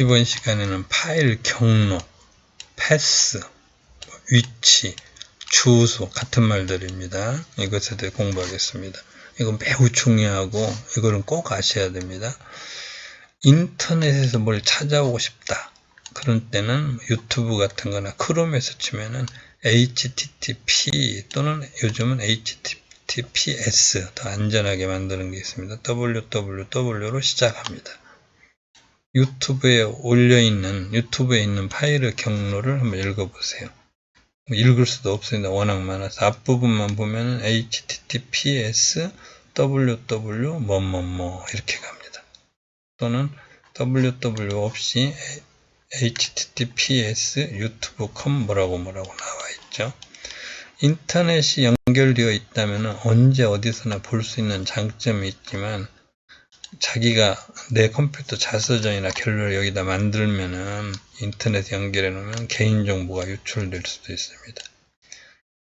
이번 시간에는 파일 경로, 패스, 위치, 주소 같은 말들입니다. 이것에 대해 공부하겠습니다. 이건 매우 중요하고 이거는 꼭 아셔야 됩니다. 인터넷에서 뭘 찾아오고 싶다. 그런 때는 유튜브 같은 거나 크롬에서 치면은 HTTP 또는 요즘은 HTTPS 더 안전하게 만드는 게 있습니다. www로 시작합니다. 유튜브에 올려있는 유튜브에 있는 파일의 경로를 한번 읽어보세요. 뭐 읽을 수도 없습니다. 워낙 많아서 앞부분만 보면 https www 뭐뭐뭐 이렇게 갑니다. 또는 www 없이 https 유튜브.com 뭐라고 뭐라고 나와 있죠. 인터넷이 연결되어 있다면 언제 어디서나 볼 수 있는 장점이 있지만 자기가 내 컴퓨터 자서전이나 갤러리 여기다 만들면은 인터넷 연결해 놓으면 개인정보가 유출될 수도 있습니다.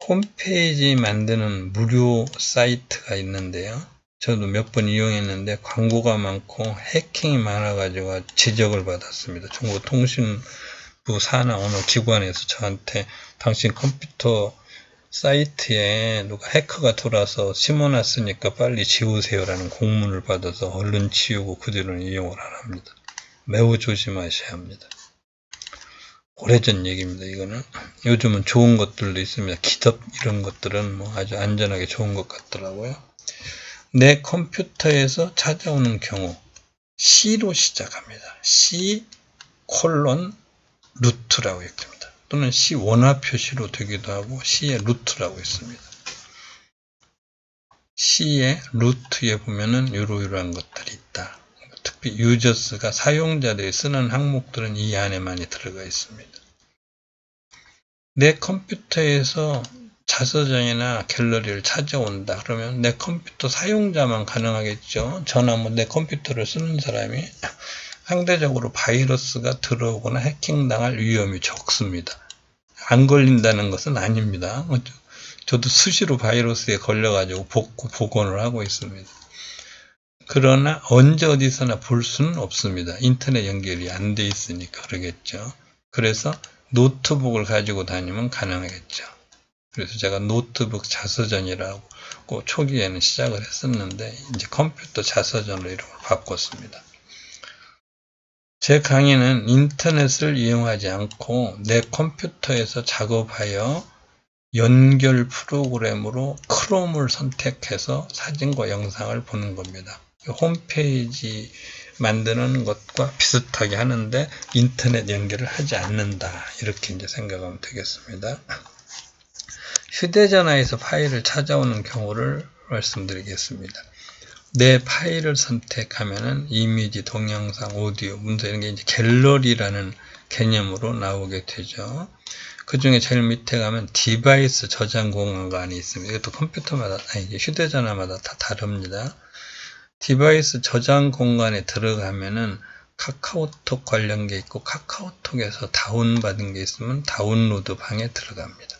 홈페이지 만드는 무료 사이트가 있는데요. 저도 몇 번 이용했는데 광고가 많고 해킹이 많아가지고 지적을 받았습니다. 정보통신부 산하 어느 기관에서 저한테 당신 컴퓨터 사이트에 누가 해커가 들어와서 심어놨으니까 빨리 지우세요라는 공문을 받아서 얼른 지우고 그 뒤로는 이용을 안 합니다. 매우 조심하셔야 합니다. 오래전 얘기입니다. 이거는 요즘은 좋은 것들도 있습니다. 기덥 이런 것들은 뭐 아주 안전하게 좋은 것 같더라고요. 내 컴퓨터에서 찾아오는 경우 C로 시작합니다. C 콜론 루트라고 했습니다. 또는 C 원화 표시로 되기도 하고 C의 루트라고 있습니다. C의 루트에 보면은 요러요러한 것들이 있다. 특히 유저스가 사용자들이 쓰는 항목들은 이 안에 많이 들어가 있습니다. 내 컴퓨터에서 자서전이나 갤러리를 찾아온다. 그러면 내 컴퓨터 사용자만 가능하겠죠. 저나 뭐 내 컴퓨터를 쓰는 사람이 상대적으로 바이러스가 들어오거나 해킹당할 위험이 적습니다. 안 걸린다는 것은 아닙니다. 저도 수시로 바이러스에 걸려가지고 복구, 복원을 하고 있습니다. 그러나 언제 어디서나 볼 수는 없습니다. 인터넷 연결이 안 돼 있으니까 그러겠죠. 그래서 노트북을 가지고 다니면 가능하겠죠. 그래서 제가 노트북 자서전이라고 초기에는 시작을 했었는데 이제 컴퓨터 자서전으로 이름을 바꿨습니다. 제 강의는 인터넷을 이용하지 않고 내 컴퓨터에서 작업하여 연결 프로그램으로 크롬을 선택해서 사진과 영상을 보는 겁니다. 홈페이지 만드는 것과 비슷하게 하는데 인터넷 연결을 하지 않는다. 이렇게 이제 생각하면 되겠습니다. 휴대전화에서 파일을 찾아오는 경우를 말씀드리겠습니다. 내 파일을 선택하면은 이미지, 동영상, 오디오, 문서 이런 게 이제 갤러리라는 개념으로 나오게 되죠. 그 중에 제일 밑에 가면 디바이스 저장 공간이 있습니다. 이것도 컴퓨터마다, 아니, 휴대전화마다 다 다릅니다. 디바이스 저장 공간에 들어가면은 카카오톡 관련 게 있고 카카오톡에서 다운받은 게 있으면 다운로드 방에 들어갑니다.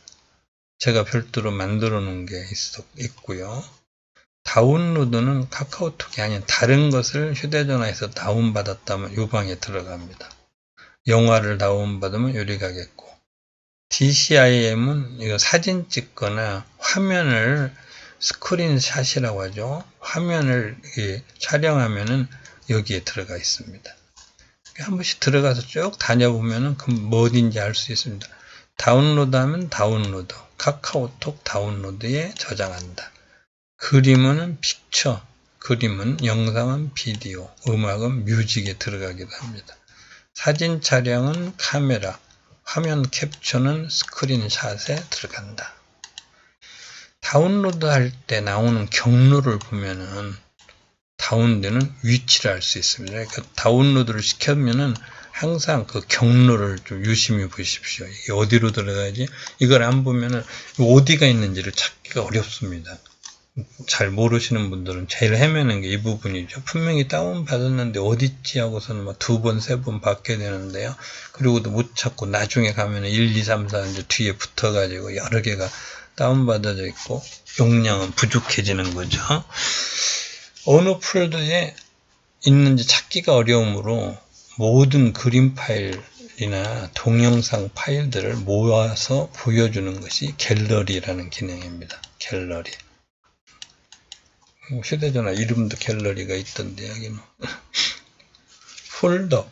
제가 별도로 만들어 놓은 게 있, 있고요. 다운로드는 카카오톡이 아닌 다른 것을 휴대전화에서 다운받았다면 요 방에 들어갑니다. 영화를 다운받으면 요리 가겠고 DCIM은 이거 사진 찍거나 화면을 스크린샷이라고 하죠. 화면을 촬영하면은 여기에 들어가 있습니다. 한 번씩 들어가서 쭉 다녀보면은 뭐 어딘지 알 수 있습니다. 다운로드하면 다운로드, 카카오톡 다운로드에 저장한다. 그림은 픽처, 그림은 영상은 비디오, 음악은 뮤직에 들어가기도 합니다. 사진 촬영은 카메라, 화면 캡처는 스크린샷에 들어간다. 다운로드 할 때 나오는 경로를 보면은 다운되는 위치를 알 수 있습니다. 그러니까 다운로드를 시켜면은 항상 그 경로를 좀 유심히 보십시오. 어디로 들어가야지? 이걸 안 보면은 어디가 있는지를 찾기가 어렵습니다. 잘 모르시는 분들은 제일 헤매는 게 이 부분이죠. 분명히 다운받았는데 어딨지 하고서는 두 번, 세 번 받게 되는데요. 그리고도 못 찾고 나중에 가면 1, 2, 3, 4 이제 뒤에 붙어가지고 여러 개가 다운받아져 있고 용량은 부족해지는 거죠. 어느 폴더에 있는지 찾기가 어려우므로 모든 그림 파일이나 동영상 파일들을 모아서 보여주는 것이 갤러리라는 기능입니다. 갤러리. 뭐 휴대전화 이름도 갤러리가 있던데 여기는 폴더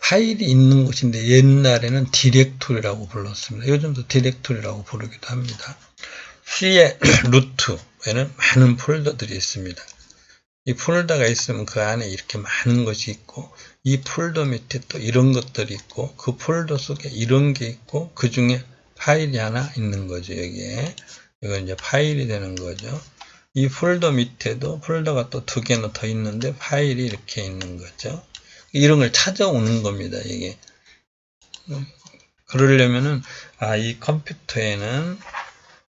파일이 있는 곳인데 옛날에는 디렉토리라고 불렀습니다. 요즘도 디렉토리라고 부르기도 합니다. C의 루트에는 많은 폴더들이 있습니다. 이 폴더가 있으면 그 안에 이렇게 많은 것이 있고 이 폴더 밑에 또 이런 것들이 있고 그 폴더 속에 이런 게 있고 그 중에 파일이 하나 있는 거죠 여기에 이건 이제 파일이 되는 거죠 이 폴더 밑에도 폴더가 또 두 개나 더 있는데 파일이 이렇게 있는 거죠. 이런 걸 찾아오는 겁니다 이게. 그러려면은 아 이 컴퓨터에는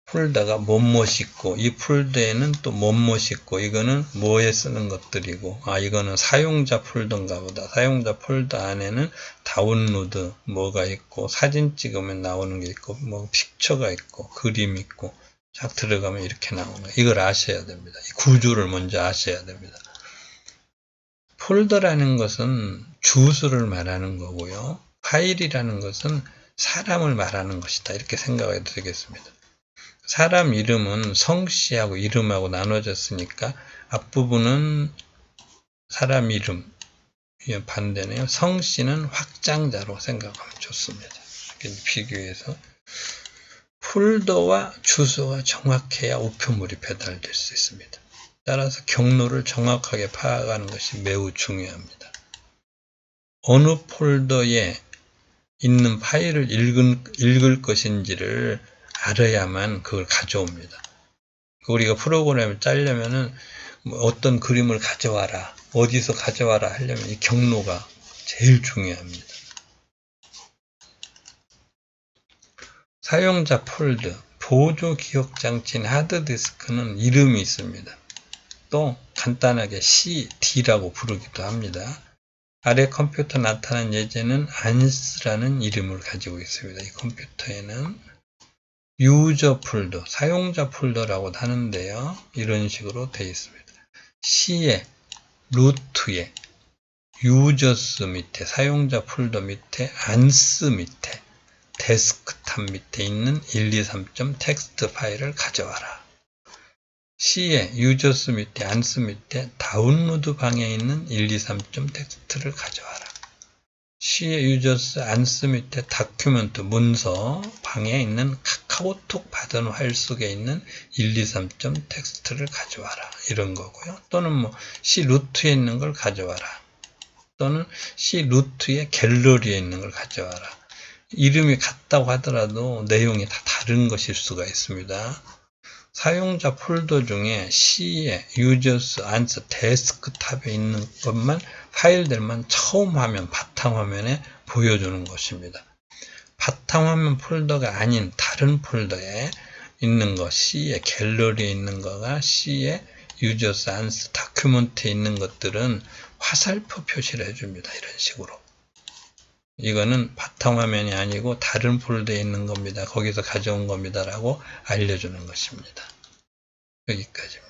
폴더가 뭐뭇 있고 이 폴더에는 또 뭐뭇 있고 이거는 뭐에 쓰는 것들이고 아 이거는 사용자 폴더인가 보다. 사용자 폴더 안에는 다운로드 뭐가 있고 사진 찍으면 나오는 게 있고 뭐 픽처가 있고 그림 있고 쫙 들어가면 이렇게 나오는 거예요. 이걸 아셔야 됩니다. 이 구조를 먼저 아셔야 됩니다. 폴더라는 것은 주소를 말하는 거고요. 파일이라는 것은 사람을 말하는 것이다. 이렇게 생각해도 되겠습니다. 사람 이름은 성씨하고 이름하고 나눠졌으니까 앞부분은 사람 이름 반대네요. 성씨는 확장자로 생각하면 좋습니다. 비교해서 폴더와 주소가 정확해야 우편물이 배달될 수 있습니다. 따라서 경로를 정확하게 파악하는 것이 매우 중요합니다. 어느 폴더에 있는 파일을 읽은, 읽을 것인지를 알아야만 그걸 가져옵니다. 우리가 프로그램을 짜려면은 뭐 어떤 그림을 가져와라, 어디서 가져와라 하려면 이 경로가 제일 중요합니다. 사용자 폴드, 보조 기억 장치인 하드디스크는 이름이 있습니다. 또 간단하게 CD라고 부르기도 합니다. 아래 컴퓨터 나타난 예제는 ANS라는 이름을 가지고 있습니다. 이 컴퓨터에는 유저 폴더, 사용자 폴더라고 하는데요. 이런 식으로 되어 있습니다. C에, 루트에, 유저스 밑에, 사용자 폴더 밑에, 안스 밑에, 데스크탑 밑에 있는 1, 2, 3점 텍스트 파일을 가져와라. C에 유저스 밑에, 안스 밑에 다운로드 방에 있는 1, 2, 3점 텍스트를 가져와라. C의 유저스 안스 밑에 다큐멘트 문서 방에 있는 카카오톡 받은 파일 속에 있는 1, 2, 3점 텍스트를 가져와라. 이런 거고요. 또는 뭐 C 루트에 있는 걸 가져와라. 또는 C 루트의 갤러리에 있는 걸 가져와라. 이름이 같다고 하더라도 내용이 다 다른 것일 수가 있습니다. 사용자 폴더 중에 C의 유저스 안스 데스크탑에 있는 것만 파일들만 처음 화면 바탕화면에 보여주는 것입니다. 바탕화면 폴더가 아닌 다른 폴더에 있는 것 C의 갤러리에 있는 거가 C의 유저스 안스 다큐멘트에 있는 것들은 화살표 표시를 해줍니다. 이런 식으로. 이거는 바탕화면이 아니고 다른 폴더에 있는 겁니다. 거기서 가져온 겁니다. 라고 알려주는 것입니다. 여기까지입니다.